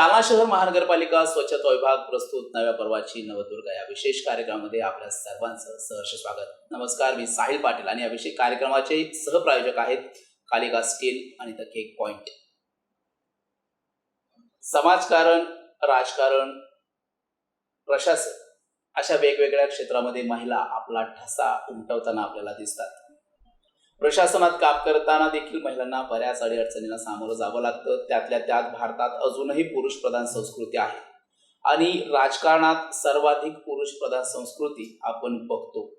जालना शहर महानगरपालिका स्वच्छता विभाग प्रस्तुत नव्या पर्वाची नवदुर्गा या विशेष कार्यक्रमामध्ये आपल्या सर्वांचं सहर्ष स्वागत. नमस्कार मी साहिल पाटील आणि या विशेष कार्यक्रमाचे सहप्रायोजक आहेत कालिका स्टील आणि द केक पॉइंट. समाजकारण राजकारण प्रशासन अशा वेगवेगळ्या क्षेत्रामध्ये महिला आपला ठसा उमटवताना आपल्याला दिसतात. प्रशासनात काम करताना देखील महिलांना बऱ्याच अडीअडचणींना सामोरं जावं लागतं. त्यातल्या त्यात भारतात अजूनही पुरुष प्रधान संस्कृती आहे. आणि राजकारणात सर्वाधिक पुरुष प्रधान संस्कृती आपण बघतो.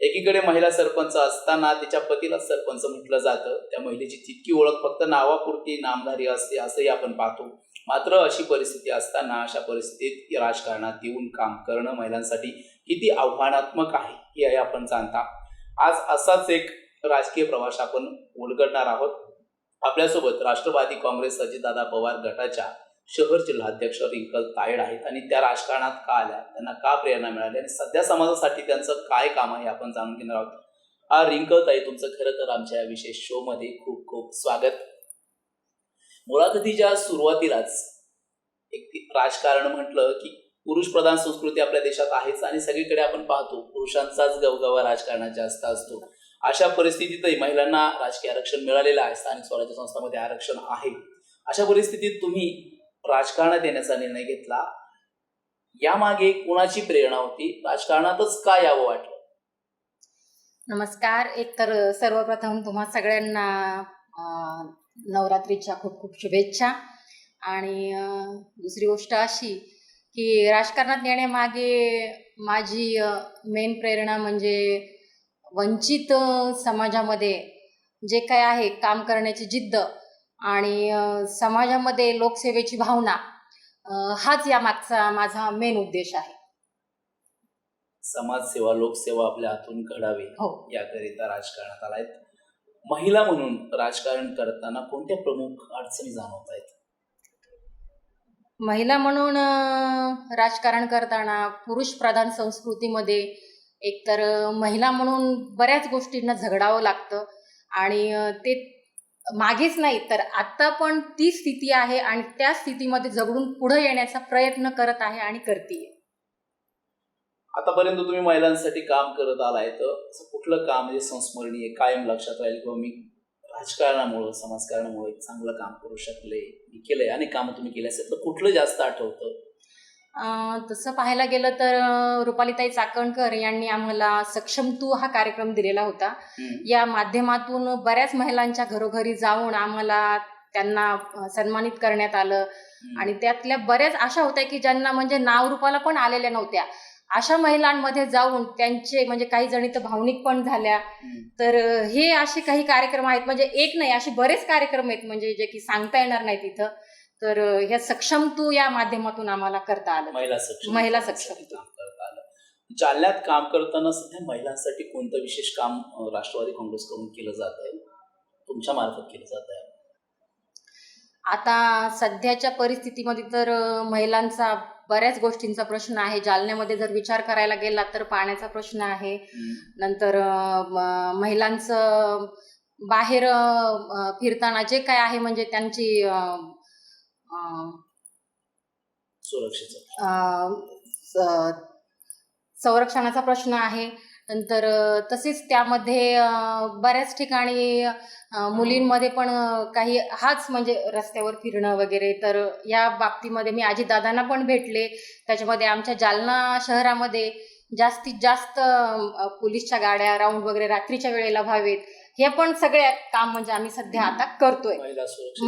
एकीकडे महिला सरपंच असताना तिच्या पतीला सरपंच म्हटलं जातं. त्या महिलेची तितकी ओळख फक्त नावापुरती नामधारी असते असंही आपण पाहतो. मात्र अशी परिस्थिती असताना अशा परिस्थितीत राजकारणात येऊन काम करणं महिलांसाठी किती आव्हानात्मक आहे हे आपण जाणता. आज असाच एक राजकीय प्रवास आपण उलगडणार आहोत. आपल्यासोबत राष्ट्रवादी काँग्रेस अजितदादा पवार गटाच्या शहर जिल्हाध्यक्ष रिंकल तायड आहेत आणि त्या राजकारणात का आल्या? त्यांना का प्रेरणा मिळाली? आणि सध्या समाजासाठी त्यांचं काय काम आहे आपण जाणून घेणार आहोत. हा रिंकल ताई तुमचं खरं तर आमच्या या विशेष शो मध्ये खूप खूप स्वागत. मुलाखतीच्या सुरुवातीलाच एक ती राजकारण म्हटलं की पुरुष प्रधान संस्कृती आपल्या देशात आहेच आणि सगळीकडे आपण पाहतो पुरुषांचाच गवगवा राजकारणात जास्त असतो. अशा परिस्थितीतही महिलांना राजकीय आरक्षण मिळालेलं आहे. स्थानिक स्वराज्य संस्थांमध्ये आरक्षण आहे. अशा परिस्थितीत तुम्ही राजकारणात येण्याचा निर्णय घेतला. यामागे कुणाची प्रेरणा होती? राजकारणातच का यावं वाटलं? नमस्कार. एकतर सर्वप्रथम तुम्हा सगळ्यांना अं, नवरात्रीच्या खूप खूप शुभेच्छा. आणि दुसरी गोष्ट अशी की राजकारणात येण्यामागे माझी मेन प्रेरणा म्हणजे वंचित समाजामध्ये जे काय आहे काम करण्याची जिद्द आणि समाजामध्ये लोकसेवेची भावना हाच या मागचा माझा मेन उद्देश आहे. समाजसेवा लोकसेवा आपल्या हातून घडावी हो. याकरिता राजकारणात आलायत. महिला म्हणून राजकारण करताना कोणत्या प्रमुख अडचणी जाणवत आहेत महिला म्हणून राजकारण करताना पुरुष प्रधान संस्कृतीमध्ये एकतर महिला म्हणून बऱ्याच गोष्टींना झगडावं लागतं आणि ते मागेच नाही तर आत्ता पण ती स्थिती आहे आणि त्या स्थितीमध्ये झगडून पुढे येण्याचा प्रयत्न करत आहे आणि करते आतापर्यंत तुम्ही महिलांसाठी काम करत आलाय तर असं कुठलं काम म्हणजे संस्मरणीय कायम लक्षात राहील किंवा मी राजकारणामुळं समाजकारणामुळे चांगलं काम करू शकले मी केलंय अनेक कामं तुम्ही केले असेल तर कुठलं जास्त आठवतं? तसं पाहायला गेलं तर रुपालीताई चाकणकर यांनी आम्हाला सक्षम तू हा कार्यक्रम दिलेला होता. या माध्यमातून बऱ्याच महिलांच्या घरोघरी जाऊन आम्हाला त्यांना सन्मानित करण्यात आलं. आणि त्यातल्या बऱ्याच अशा होत्या की ज्यांना म्हणजे नावरूपाला पण आलेल्या नव्हत्या. अशा महिलांमध्ये जाऊन त्यांचे म्हणजे काही जणी तर भावनिक पण झाल्या. तर हे असे काही कार्यक्रम आहेत. म्हणजे एक नाही असे बरेच कार्यक्रम आहेत म्हणजे जे की सांगता येणार नाही तिथं. तर ह्या सक्षम तू या माध्यमातून आम्हाला करता आलं. महिला सक्षम महिला सक्षम. आलं. जालन्यात काम करताना सध्या महिलांसाठी कोणतं विशेष काम राष्ट्रवादी काँग्रेसकडून केलं जात आहे? तुमच्या मार्फत केलं जात आहे. आता सध्याच्या परिस्थितीमध्ये तर महिलांचा बऱ्याच गोष्टींचा प्रश्न आहे. जालन्यामध्ये जर विचार करायला गेला तर पाण्याचा प्रश्न आहे. नंतर महिलांचं बाहेर फिरताना जे काय आहे म्हणजे त्यांची सुरक्षेचं. संरक्षणाचा प्रश्न आहे. नंतर तसेच त्यामध्ये बऱ्याच ठिकाणी मुलींमध्ये पण काही हाच म्हणजे रस्त्यावर फिरणं वगैरे तर या बाबतीमध्ये मी अजितदादांना पण भेटले. त्याच्यामध्ये आमच्या जालना शहरामध्ये जास्तीत जास्त पोलीसच्या गाड्या राऊंड वगैरे रात्रीच्या वेळेला व्हावेत. हे पण सगळे काम म्हणजे आम्ही सध्या आता करतोय.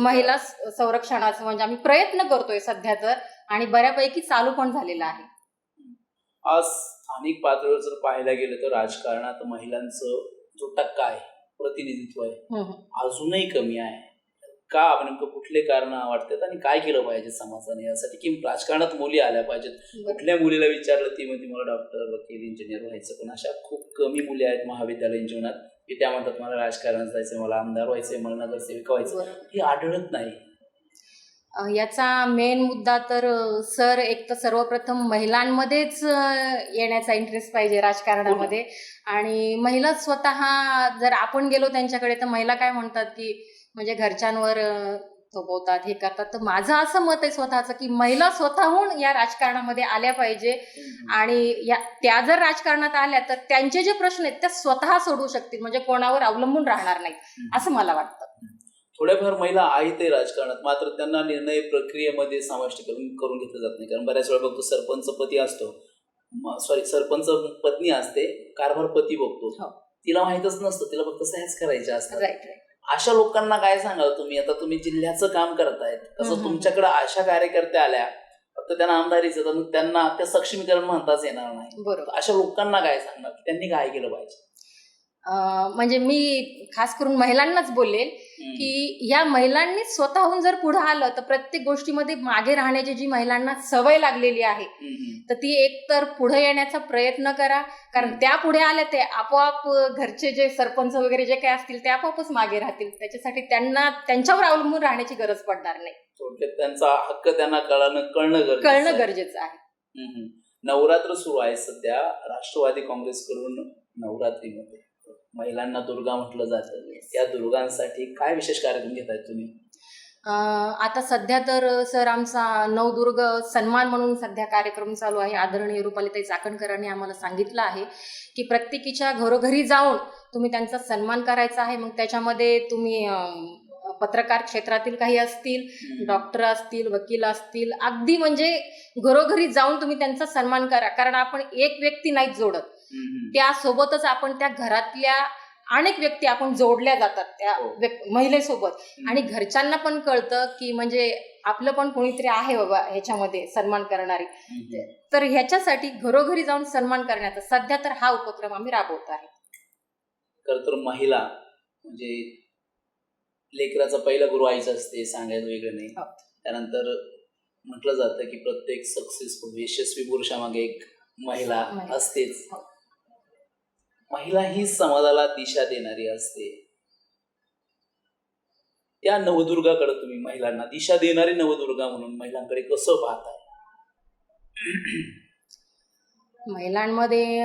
महिला संरक्षणाचं म्हणजे आम्ही प्रयत्न करतोय सध्या तर आणि बऱ्यापैकी चालू पण झालेला आहे. आज स्थानिक पातळीवर जर पाहायला गेलं तर राजकारणात महिलांचं जो टक्का आहे प्रतिनिधित्व आहे. अजूनही कमी आहे. का नेमकं कुठले कारण वाटतात आणि काय केलं पाहिजे समाजाने? यासाठी की राजकारणात मुली आल्या पाहिजेत. कुठल्या मुलीला विचारलं? ती म्हणते मला डॉक्टर वकील इंजिनियर व्हायचं पण अशा खूप कमी मुली आहेत महाविद्यालयीन जीवनात. की त्या म्हणतात मला राजकारणात जायचं मला आमदार व्हायचंय मला नगरसेविका व्हायचं. हे आढळत नाही. याचा मेन मुद्दा तर सर एक तर सर्वप्रथम महिलांमध्येच येण्याचा इंटरेस्ट पाहिजे राजकारणामध्ये. आणि महिला स्वतः जर आपण गेलो त्यांच्याकडे तर महिला काय म्हणतात की म्हणजे घरच्यांवर थोपवतात हे करतात. तर माझं असं मत आहे स्वतःचं की महिला स्वतःहून या राजकारणामध्ये आल्या पाहिजे. आणि या त्या जर राजकारणात आल्या तर त्यांचे जे प्रश्न आहेत त्या स्वतः सोडवू शकतील. म्हणजे कोणावर अवलंबून राहणार नाहीत असं मला वाटतं. थोड्याफार महिला आहेत ते राजकारणात मात्र त्यांना निर्णय प्रक्रियेमध्ये समाविष्ट करून करून घेतलं जात नाही. कारण बऱ्याच वेळा बघतो सरपंच पती असतो. सॉरी सरपंच पत्नी असते कारभार पती बघतो. हो. तिला माहितच नसतं तिला फक्त सायन्स करायचे असतात. अशा लोकांना काय सांगाल तुम्ही? आता तुम्ही जिल्ह्याचं काम करतायत. तसं. तुमच्याकडे अशा कार्यकर्त्या आल्या फक्त त्यांना आमदारीचं त्यांना ते सक्षमीकरण म्हणताच येणार नाही. अशा लोकांना काय सांगणार? त्यांनी काय केलं पाहिजे? म्हणजे मी खास करून महिलांनाच बोलेल. की या महिलांनी स्वतःहून जर पुढे आलं तर प्रत्येक गोष्टीमध्ये मागे राहण्याची जी महिलांना सवय लागलेली आहे. तर ती एकतर पुढे येण्याचा प्रयत्न करा कारण त्या पुढे आल्या ते आपोआप घरचे जे सरपंच वगैरे जे काही असतील ते आपोआपच मागे राहतील त्याच्यासाठी त्यांना त्यांच्यावर अवलंबून राहण्याची गरज पडणार नाही थोडक्यात त्यांचा हक्क त्यांना कळणं कळणं गरजेचं आहे. कळणं गरजेचं आहे. नवरात्र सुरू आहे सध्या राष्ट्रवादी काँग्रेसकडून नवरात्रीमध्ये महिलांना दुर्गा म्हटलं जातं. त्या दुर्गांसाठी काय विशेष कार्यक्रम घेताय तुम्ही? आता सध्या तर सर आमचा नवदुर्ग सन्मान म्हणून सध्या कार्यक्रम चालू आहे. आदरणीय रुपालीताई चाकणकरांनी आम्हाला सांगितलं आहे की प्रत्येकीच्या घरोघरी जाऊन तुम्ही त्यांचा सन्मान करायचा आहे. मग त्याच्यामध्ये तुम्ही पत्रकार क्षेत्रातील काही असतील डॉक्टर असतील वकील असतील अगदी म्हणजे घरोघरी जाऊन तुम्ही त्यांचा सन्मान करा. कारण आपण एक व्यक्ती नाही जोडत. त्यासोबतच आपण त्या घरातल्या अनेक व्यक्ती आपण जोडल्या जातात त्या हो. महिलेसोबत आणि घरच्यांना पण कळतं की म्हणजे आपलं पण कोणीतरी आहे बाबा ह्याच्यामध्ये सन्मान करणारी. तर ह्याच्यासाठी घरोघरी जाऊन सन्मान करण्याचा सध्या तर हा उपक्रम आम्ही राबवत आहे खर तर महिला म्हणजे लेकराचा पहिला गुरु आईच असते सांगायचं वेगळं नाही हो. त्यानंतर म्हटलं जातं की प्रत्येक सक्सेसफुल यशस्वी पुरुषामागे एक महिला महिला. असतेच हो. महिला ही समाजाला दिशा देणारी असते. त्या नवदुर्गाकडे तुम्ही महिलांना दिशा देणारी नवदुर्गा म्हणून महिलांकडे कसं पाहताय? महिलांमध्ये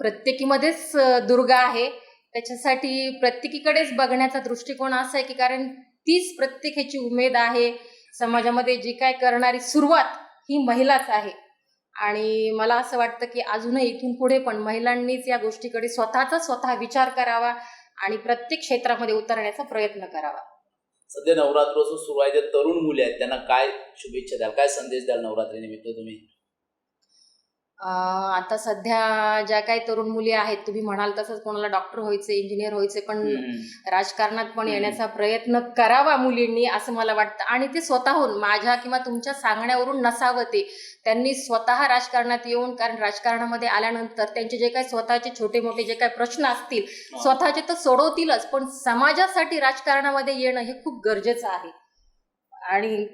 प्रत्येकीमध्येच दुर्गा आहे. त्याच्यासाठी प्रत्येकीकडेच बघण्याचा दृष्टिकोन असा आहे की कारण तीच प्रत्येकाची उमेद आहे. समाजामध्ये जी काय करणारी सुरुवात ही महिलाच आहे. आणि मला असं वाटतं की अजूनही इथून पुढे पण महिलांनीच या गोष्टीकडे स्वतःचा स्वतः विचार करावा आणि प्रत्येक क्षेत्रामध्ये उतरण्याचा प्रयत्न करावा. सध्या नवरात्रोत्सव सुरू आहे. ज्या तरुण मुली आहेत त्यांना काय शुभेच्छा द्याल? काय संदेश द्याल नवरात्री निमित्त तुम्ही? आता सध्या ज्या काही तरुण मुली आहेत तुम्ही म्हणाल तसंच कोणाला डॉक्टर व्हायचे इंजिनियर व्हायचे पण राजकारणात पण. येण्याचा प्रयत्न करावा मुलींनी असं मला वाटतं. आणि ते स्वतःहून माझ्या किंवा तुमच्या सांगण्यावरून नसावं ते. त्यांनी स्वतः राजकारणात येऊन कारण राजकारणामध्ये आल्यानंतर त्यांचे जे काही स्वतःचे छोटे मोठे जे काही प्रश्न असतील स्वतःचे तर सोडवतीलच पण समाजासाठी राजकारणामध्ये येणं हे खूप गरजेचं आहे. आणि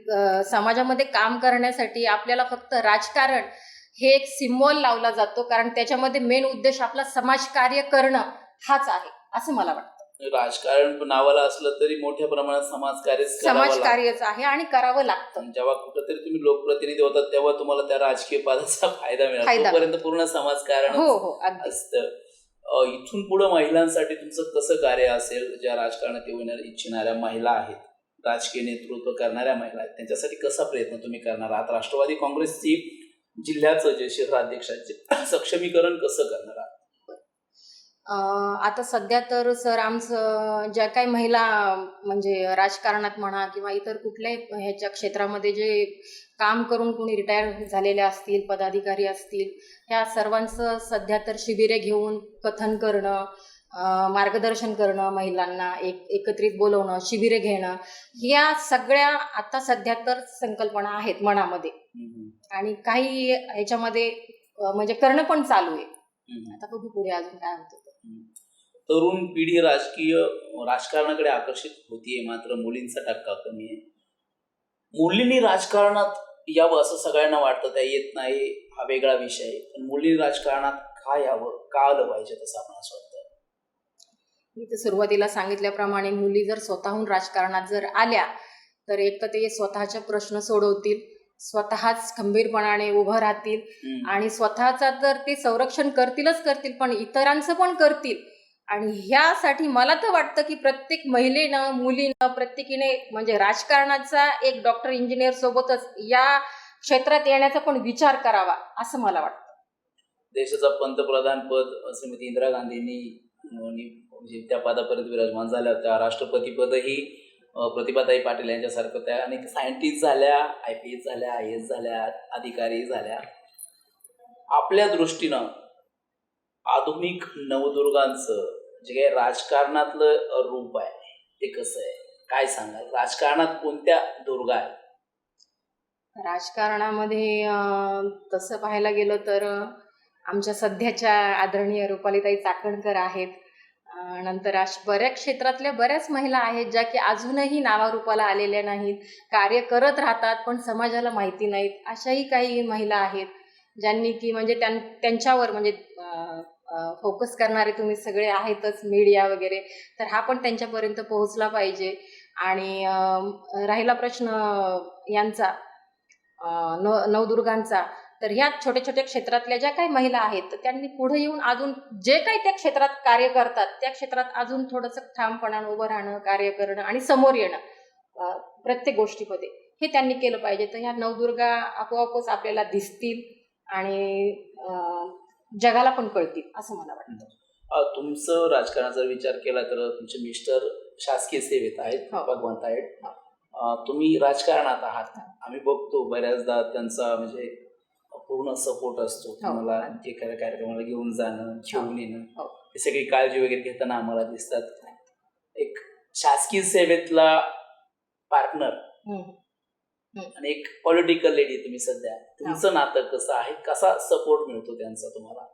समाजामध्ये काम करण्यासाठी आपल्याला फक्त राजकारण हे एक सिम्बॉल लावला जातो कारण त्याच्यामध्ये मेन उद्देश आपला समाजकार्य करणं हाच आहे असं मला वाटतं. राजकारण नावाला असलं तरी मोठ्या प्रमाणात समाजकार्य समाजकार्यच आहे आणि करावं लागतं. जेव्हा कुठेतरी तुम्ही लोकप्रतिनिधी होतात तेव्हा तुम्हाला त्या राजकीय पदाचा फायदा मिळाला. पूर्ण समाजकारण हो हो असतं. इथून पुढे महिलांसाठी तुमचं कसं कार्य असेल ज्या राजकारणात येऊ इच्छिणाऱ्या महिला आहेत राजकीय नेतृत्व करणाऱ्या महिला आहेत त्यांच्यासाठी कसा प्रयत्न तुम्ही करणार? आहात राष्ट्रवादी काँग्रेसची जिल्ह्याचं जे शहराध्यक्षाचे सक्षमीकरण कसं करणार आहात? आता सध्या तर सर आमचं ज्या काही महिला म्हणजे राजकारणात म्हणा किंवा इतर कुठल्याही ह्याच्या क्षेत्रामध्ये जे काम करून कोणी रिटायर झालेले असतील पदाधिकारी असतील ह्या सर्वांचं सध्या तर शिबिरे घेऊन कथन करणं मार्गदर्शन करणं महिलांना एक एकत्रित बोलवणं शिबिरे घेणं या सगळ्या आता सध्या तर संकल्पना आहेत मनामध्ये. आणि काही ह्याच्यामध्ये म्हणजे करणं पण चालू आहे. आता बघू पुढे अजून काय होतं. तरुण पिढी राजकीय राजकारणाकडे आकर्षित होतीये मात्र मुलींचा टक्का कमी आहे मुलींनी राजकारणात यावं असं सगळ्यांना वाटतं त्या येत नाही हा वेगळा विषय आहे पण मुली राजकारणात का यावं का आलं पाहिजे तसं आपण असं वाटतं मी तर सुरुवातीला सांगितल्याप्रमाणे मुली जर स्वतःहून राजकारणात जर आल्या तर एक तर ते स्वतःचे प्रश्न सोडवतील स्वतःच खंबीरपणाने उभं राहतील. आणि स्वतःचा तर ते संरक्षण करतीलच करतील पण इतरांचं पण करतील. आणि ह्यासाठी मला तर वाटतं की प्रत्येक महिलेनं मुलीनं प्रत्येकीने म्हणजे राजकारणाचा एक डॉक्टर इंजिनियर सोबतच या क्षेत्रात येण्याचा पण विचार करावा असं मला वाटतं. देशाचा पंतप्रधान पद श्रीमती इंदिरा गांधींनी म्हणजे त्या पदापर्यंत विराजमान झाल्या होत्या. राष्ट्रपती पदही प्रतिभाताई पाटील यांच्यासारखं त्या अनेक सायंटिस्ट झाल्या आय पी एस झाल्या आय एस झाल्या अधिकारी झाल्या. आपल्या दृष्टीनं आधुनिक नवदुर्गांचं जे काही राजकारणातलं रूप आहे ते कसं आहे? काय सांगाल? राजकारणात कोणत्या दुर्गा आहेत? राजकारणामध्ये तसं पाहायला गेलं तर आमच्या सध्याच्या आदरणीय रुपालीताई चाकणकर आहेत. नंतर अशा बऱ्याच क्षेत्रातल्या बऱ्याच महिला आहेत ज्या की अजूनही नावारूपाला आलेल्या नाहीत कार्य करत राहतात पण समाजाला माहिती नाहीत अशाही काही महिला आहेत ज्यांनी की म्हणजे त्यां त्यांच्यावर म्हणजे फोकस करणारे तुम्ही सगळे आहेतच मीडिया वगैरे तर हा पण त्यांच्यापर्यंत पोहोचला पाहिजे. आणि राहिला प्रश्न यांचा नवदुर्गांचा तर ह्या छोट्या छोट्या क्षेत्रातल्या ज्या काही महिला आहेत तर त्यांनी पुढे येऊन अजून जे काही त्या क्षेत्रात कार्य करतात त्या क्षेत्रात अजून थोडंसं ठामपणानं उभं राहणं कार्य करणं आणि समोर येणं प्रत्येक गोष्टीमध्ये हे त्यांनी केलं पाहिजे. तर ह्या नवदुर्गा आपोआपच आपल्याला दिसतील आणि जगाला पण कळतील असं मला वाटतं. तुमचं राजकारणाचा जर विचार केला तर तुमचे मिस्टर शासकीय सेवेत आहेत हो. भगवंत आहेत. अ, तुम्ही राजकारणात आहात. आम्ही बघतो बऱ्याचदा त्यांचा म्हणजे पूर्ण सपोर्ट असतो. तुम्हाला एखाद्या कार्यक्रमाला घेऊन जाणं घेऊन येणं. हो. हे सगळी काळजी वगैरे घेताना आम्हाला दिसतात. एक शासकीय सेवेतला पार्टनर. आणि एक पॉलिटिकल लेडी तुम्ही सध्या. तुमचं नातं कसं आहे? कसा सपोर्ट मिळतो त्यांचा तुम्हाला?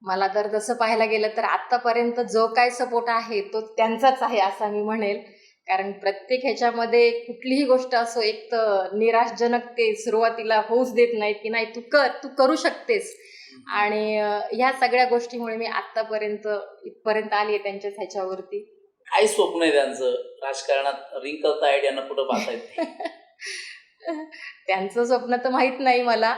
मला तर तसं पाहायला गेलं तर आतापर्यंत जो काय सपोर्ट आहे तो त्यांचाच आहे असं मी म्हणेल. कारण प्रत्येक ह्याच्यामध्ये कुठलीही गोष्ट असो एक तर निराशजनक ते सुरुवातीला होऊच देत नाहीत की नाही तू कर तू करू शकतेस. आणि ह्या सगळ्या गोष्टीमुळे मी आतापर्यंत इथपर्यंत आली आहे त्यांच्याच ह्याच्यावरती. काय स्वप्न आहे त्यांचं. राजकारणात रिंकल तायड यांना कुठं पाहता येते त्यांचं स्वप्न तर माहीत नाही मला.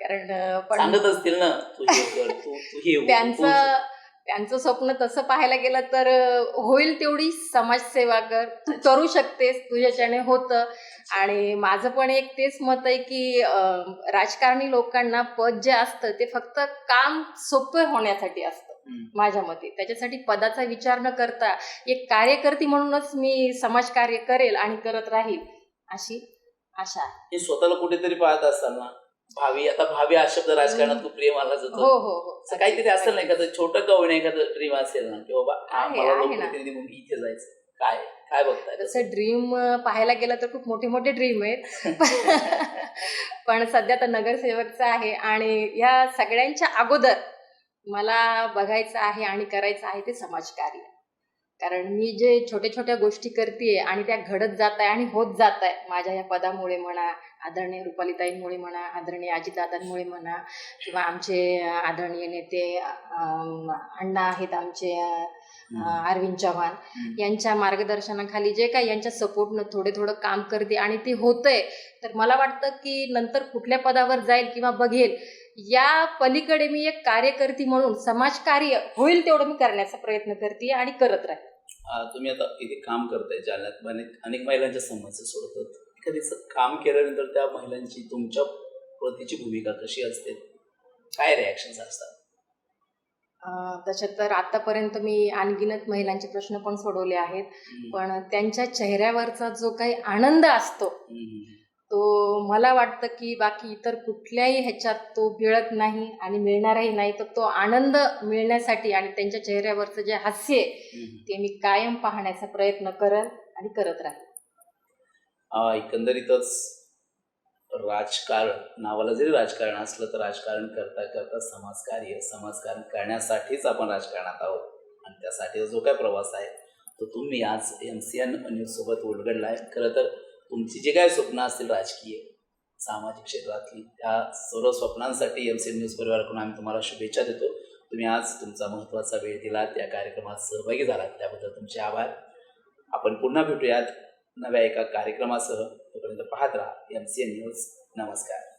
कारण पण सांगत असतील ना हो, त्यांचं त्यांचं स्वप्न तसं पाहायला गेलं तर होईल तेवढी. समाजसेवा कर. तू करू शकतेस. तुझ्याच्याने होतं. आणि माझं पण एक तेच मत आहे की राजकारणी लोकांना पद जे असतं ते फक्त काम सोपं होण्यासाठी असतं. माझ्या मते. त्याच्यासाठी पदाचा विचार न करता एक कार्यकर्ती म्हणूनच मी समाजकार्य करेल आणि करत राहील अशी आशा हे स्वतःला कुठेतरी पाहत असताल ना भावी आता भावी हा शब्द राजकारणात खूप प्रिय मानला हो जातो. हो हो असं काहीतरी असेल ना एखादं छोटं का होईना एखादं ड्रीम असेल ना की बाबा हा, आहे, मला आहे ना. नोकरी निघून इथे जायचं. काय काय बघताय? तसं ड्रीम पाहायला गेलं तर खूप मोठे मोठे ड्रीम आहेत. पण सध्या तर नगरसेवकचं आहे आणि या सगळ्यांच्या अगोदर मला बघायचं आहे आणि करायचं आहे ते समाजकार्य. कारण मी जे छोट्या छोट्या गोष्टी करते आणि त्या घडत जात आहे आणि होत जात आहे माझ्या या पदामुळे म्हणा आदरणीय रुपालीताईंमुळे म्हणा आदरणीय अजितदादांमुळे म्हणा किंवा आमचे आदरणीय नेते अण्णा आहेत आमचे अरविंद चव्हाण. यांच्या मार्गदर्शनाखाली जे काही यांच्या सपोर्टनं थोडे थोडं काम करते आणि ते होतंय तर मला वाटतं की नंतर कुठल्या पदावर जाईल किंवा बघेल या पलीकडे मी एक कार्यकर्ती म्हणून समाजकार्य होईल तेवढं मी करण्याचा प्रयत्न करते आणि करत राहील तुम्ही आता इथे काम करताय जालन्यात अनेक अनेक महिलांच्या समस्या सोडतात एखादीचं काम केल्यानंतर त्या महिलांची तुमच्या प्रतीची भूमिका कशी असते काय रिॲक्शन असतात त्याच्यात तर आतापर्यंत मी अनगिनत महिलांचे प्रश्न पण सोडवले आहेत. पण त्यांच्या चेहऱ्यावरचा जो काही आनंद असतो. तो मला वाटतं की बाकी इतर कुठल्याही ह्याच्यात तो मिळत नाही आणि मिळणारही नाही तर तो आनंद मिळण्यासाठी आणि त्यांच्या चेहऱ्यावरचं जे हास्य आहे. ते मी कायम पाहण्याचा प्रयत्न करल आणि करत राहील एकंदरीतच राजकारण नावाला जरी राजकारण असलं तर राजकारण करता करता समाजकार्य समाजकारण करण्यासाठीच आपण राजकारणात आहोत. आणि त्यासाठी जो काय प्रवास आहे तो तुम्ही आज एम सी एन न्यूजसोबत उलगडला आहे खरं तर तुमची जी काय स्वप्न असतील राजकीय सामाजिक क्षेत्रातली त्या सर्व स्वप्नांसाठी एम सी एन न्यूज परिवाराकडून आम्ही तुम्हाला शुभेच्छा देतो. तुम्ही आज तुमचा महत्त्वाचा वेळ दिलात त्या कार्यक्रमात सहभागी झालात त्याबद्दल तुमचे आभार. आपण पुन्हा भेटूयात नव्या एका कार्यक्रमासह. तोपर्यंत पाहत राहा एम सी एन न्यूज नमस्कार.